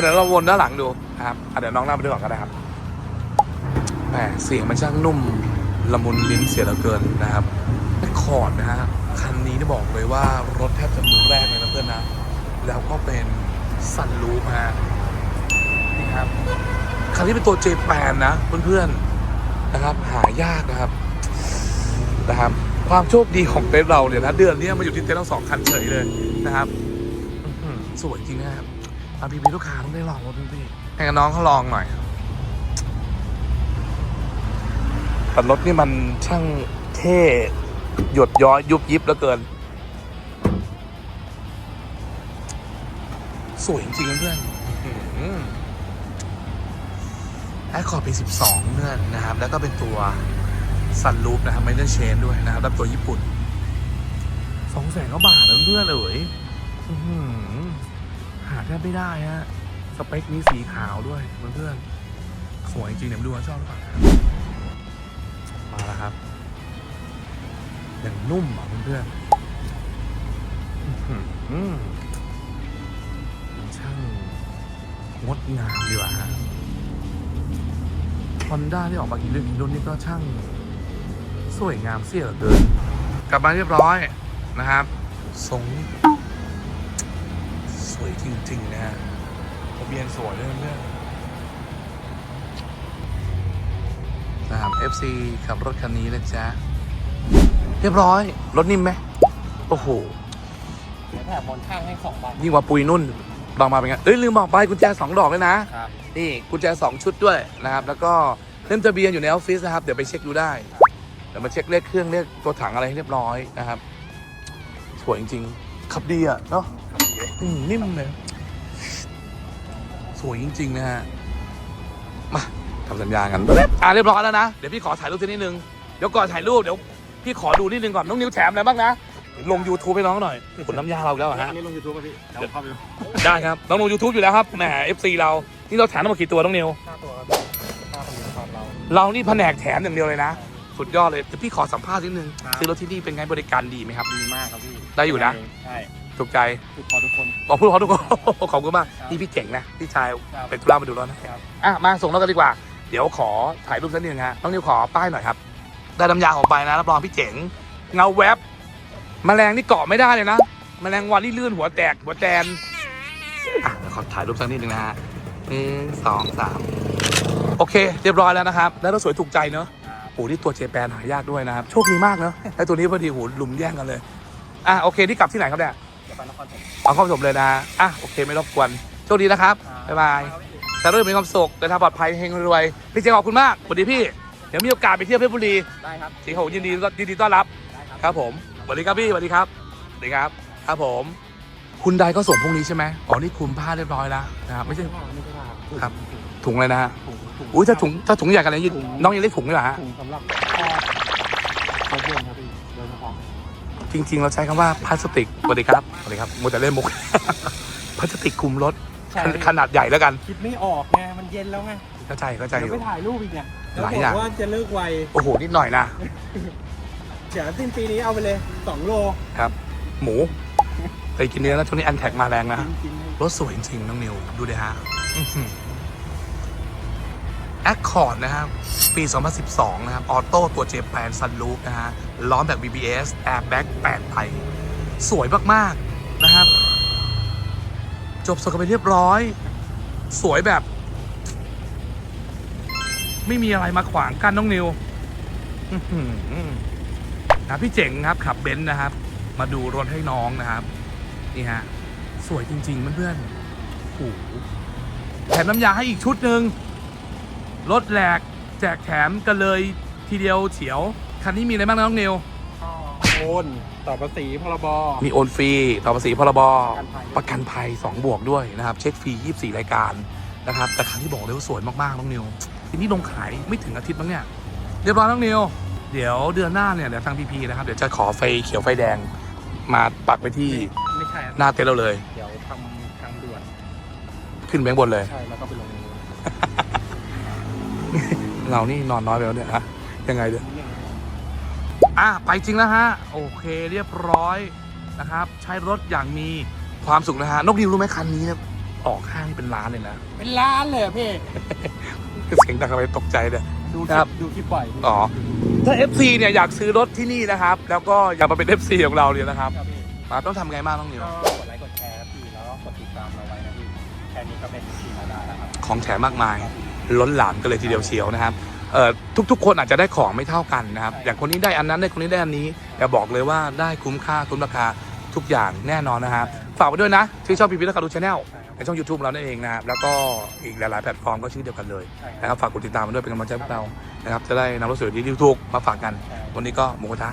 เดี๋ยวเราวนด้านหลังดูครับเดี๋ยวน้องนั่งไปด้วยก่อนก็ได้ครับแหมเสียงมันช่างนุ่มละมุนลิ้นเสียเหลือเกินนะครับแคอร์ดนะฮะคันนี้นี่บอกเลยว่ารถแทบจะมือแรกเลยนะเพื่อนนะ แล้วก็เป็นซันรูฟฮะนี่ครับคันนี้เป็นตัวเจแปนนะเพื่อนๆนะครับ หายากนะครับนะครับ ความโชคดีของเต็นท์เราเนี่ยนะเดือนนี้มาอยู่ที่เต็นท์ทั้งสองคันเฉยเลยนะครับสวยจริงนะครับ อาพี่พี่ลูกค้าต้องได้ลองรถด้วยพี่ให้กับน้องเขาลองหน่อยแต่รถนี่มันช่างเท่หยดย้อยยุบยิบเหลือเกิน สวยจริงๆเพื่อนๆอื้อหือแอคคอร์ดปี12เนื่อนนะครับ แล้วก็เป็นตัวซันลูปนะครับไม่ได้เชนด้วยนะครับแล้วตัวญี่ปุ่นสองแสนก็บาทนะเพื่อนเอ๋ยาแทบไม่ได้ฮะ สเปคนี้สีขาวด้วยเพื่อนๆสวยจริงๆเนี่ยมาดูว่าชอบหรือเปล่ามาแล้วครับอย่างนุ่มอะเพื่อนๆช่างงดงามดีว่ะฮะฮอนด้าที่ออกมากี่รุ่นกี่รุ่นนี่ก็ช่าง สวยงามเสียเหลือเกิน กลับมาเรียบร้อยนะครับทรง วยจริง ๆ นะฮะทะเบียนสวยด้วยเพื่อนๆนะครับ FC ขับรถคันนี้นะจ๊ะ เรียบร้อย รถนิ่มไหมโอ้โหเดี๋ยวแถมบนข้างให้สองใบยิ่งกว่าปุยนุ่นลองมาเป็นไงเอ้ยลืมบอกไปกุญแจสองดอกเลยนะ ครับ นี่กุญแจสองชุดด้วยนะครับ แล้วก็เล่มทะเบียนอยู่ในออฟฟิศนะครับ เดี๋ยวไปเช็คดูได้ เดี๋ยวมาเช็คเลขเครื่องเลขตัวถังอะไรให้เรียบร้อยนะครับ สวยจริงๆขับดีอะเนาะ อืมนิ่มเลย สวยจริง ๆ นะฮะ มาทำสัญญากันอ่าเรียบร้อยแล้วนะ เดี๋ยวพี่ขอถ่ายรูปทีนิดนึง เดี๋ยวก่อนถ่ายรูปเดี๋ยวพี่ขอดูนิดนึงก่อน น้องนิวแถมอะไรบ้างนะ ลง YouTube ให้น้องหน่อยผลน้ำยาเราอีกแล้วเหรอฮะ อันนี้ลงยูทูบป่ะพี่เดี๋ยวเข้าไปดูได้ครับ น้องลง YouTube อยู่แล้วครับ แหม FC เรา นี่เราแถมทั้งหมดกี่ตัวน้องนิวค่าตัวครับค่าผลิตภัณฑ์เรา เรานี่แผนกแถมอย่างเดียวเลยนะ สุดยอดเลยแต่พี่ขอสัมภาษณ์นิดนึง ครับ ซื้อรถที่นี่เป็นไงบริการดีไหมครับ ดีมากครับพี่ได้อยู่นะ ใช่ ถูกใจคือพอทุกคนบอกพูดขอทุกคน ขอบคุณมากครับนี่พี่เจ๋งนะพี่ชายครับ เป็นธุระมาดูรถนะครับอะมาส่งรถกันดีกว่า เดี๋ยวขอถ่ายรูปสักนิดนึงฮะน้องนิวขอป้ายหน่อยครับ ได้น้ำยาออกไปนะรับรองพี่เจ๋งเงาแวบแมลงนี่เกาะไม่ได้เลยนะแมลงวันนี่ลื่นหัวแตกหัวแตนอะเดี๋ยวขอถ่ายรูปสักนิดนึงนะฮะหนึ่งสองสามโอเค เรียบร้อยแล้วนะครับแล้วรถสวยถูกใจเนอะโอ้นี่ตัวเจแปนหายากด้วยนะครับ โชคดีมากเนอะไอตัวนี้พอดีโหลุมแย่งกันเลย อะโอเค ที่กลับที่ไหนครับเนี่ยจะ ไปนครปฐมเอาเข้าผสมเลยนะอะโอเคไม่รบกวนโชคดีนะครับบ๊ายบายครับพี่แต่เรื่องมีความสุขเดินทางปลอดภัยเฮงรวยๆพี่เจขอบคุณมากสวัสดีพี่เดี๋ยวมีโอกาสไปเที่ยวเพชรบุรีได้ครับสิงห์โหยินดียินดีต้อนรับได้ครับครับผมสวัสดีครับพี่สวัสดีครับสวัสดีครับ ครับผมคุณใดก็ส่งพรุ่งนี้ใช่ไหมอ๋อนี่คลุมผ้าเรียบร้อยแล้วนะครับไม่ใช่ไม่ใช่ผ้าครับ ถุงเลยนะฮะถุงถุงอุ้ยถ้าถุงถ้าถุงใหญ่กันเลยยิ่งน้องยังเล็กถุงเลยเหรอฮะถุงสำหรับแพทย์รถยนต์ครับ จริง ๆ เราใช้คำว่าพลาสติกสวัสดีครับสวัสดีครับมัวแต่เล่นมุก พลาสติกคลุมรถใช่ ขนาดใหญ่แล้วกันคิดไม่ออกไงมันเย็นแล้วไงเข้าใจเข้าใจอเดี๋ยวยู่ ไปถ่ายรูปอีกเนี่ยแล้วหลายบอย่างอกว่าจะเลิกไวโอ้โหนิดหน่อยนะเดี๋ยวสิ้นปีนี้เอาไปเลยสองโลครับ หมูเคยกินเนื้อแล้วช่วงนี้อันแท็กมาแรงนะ จริงๆ รถสวยจริงๆน้องนิว ดูดิฮะแอคคอ ร์ดนะครับ ปี 2012 นะครับ ออโต้ตัวเจแปนซันลูปนะฮะ ล้อมแบบ BBS Airbag 8ใบสวยมาก ๆ นะครับ จบสกันไปเรียบร้อย สวยแบบ ไม่มีอะไรมาขวางกั้นน้องนิวนะพี่เจ๋งครับ ขับเบนซ์นะครับ มาดูรถให้น้องนะครับ นี่ฮะ สวยจริง ๆ เพื่อนๆโอ้โหแถมน้ำยาให้อีกชุดหนึ่ง รถแหลกแจกแถมกันเลยทีเดียวเฉียว คันนี้มีอะไรบ้างนะน้องนิว โอนต่อภาษีพรบ มีโอนฟรีต่อภาษีพรบประกันภัยประกันภัย2บวกด้วยนะครับ เช็คฟรี 24 รายการนะครับ แต่คันที่บอกเลยว่าสวยมาก ๆ น้องนิวทีนี้ลงขายไม่ถึงอาทิตย์มั้งเนี่ย เรียบร้อยน้องนิว เดี๋ยวเดือนหน้าเนี่ยเดี๋ยวทางพีพีนะครับ เดี๋ยวจะขอไฟเขียวไฟแดงมาปักไปที่ไม่ใช่ครับหน้าเต็นท์เราเลย เดี๋ยวทำทางด่วน ขึ้นไปข้างบนเลย ใช่ แล้วก็ไปลง เรานี่นอนน้อยไปแล้วเนี่ยฮะยังไงเนี่ยอะไปจริงแล้วฮะ โอเคเรียบร้อยนะครับ ใช้รถอย่างมีความสุขนะฮะนกนิวรู้ไหมคันนี้เนี่ยออกห้างนี่เป็นล้านเลยนะ เป็นล้านเลยอะพี่เสียงดังทำไมตกใจเนี่ยดูคครัลิบปดูคลิปบ่อยพี่อ๋อถ้า FC เนี่ยอยากซื้อรถที่นี่นะครับ แล้วก็อยากมาเป็น FC ของเราเนี่ยนะครับครับพี่มาต้องทำไงบ้างต้องนิวก็กดไลค์กดแชร์ครับพี่แล้วก็กดติดตามเราไว้นะพี่แค่นี้ก็เป็นทีมเราได้แล้วครับของแถมมากมาย ล้นหลามกันเลยทีเดียวเชียวนะครับเอ่อทุกๆ คนอาจจะได้ของไม่เท่ากันนะครับ อย่างคนนี้ได้อันนั้นได้คนนี้ได้อันนี้แต่บอกเลยว่าได้คุ้มค่าคุ้มราคาทุกอย่างแน่นอนนะครับฝากไว้ด้วยนะที่ชอบพีพีและคารูชาแนลในช่อง YouTube ของเรานั่นเองนะครับแล้วก็อีกหลายๆแพลตฟอร์มก็ชื่อเดียวกันเลยนะครับฝากกดติดตามมาด้วยเป็นกำลังใจพวกเรานะครับจะได้นำรถสวยดีๆถูกมาฝากกัน วันนี้ก็หมูกระทะ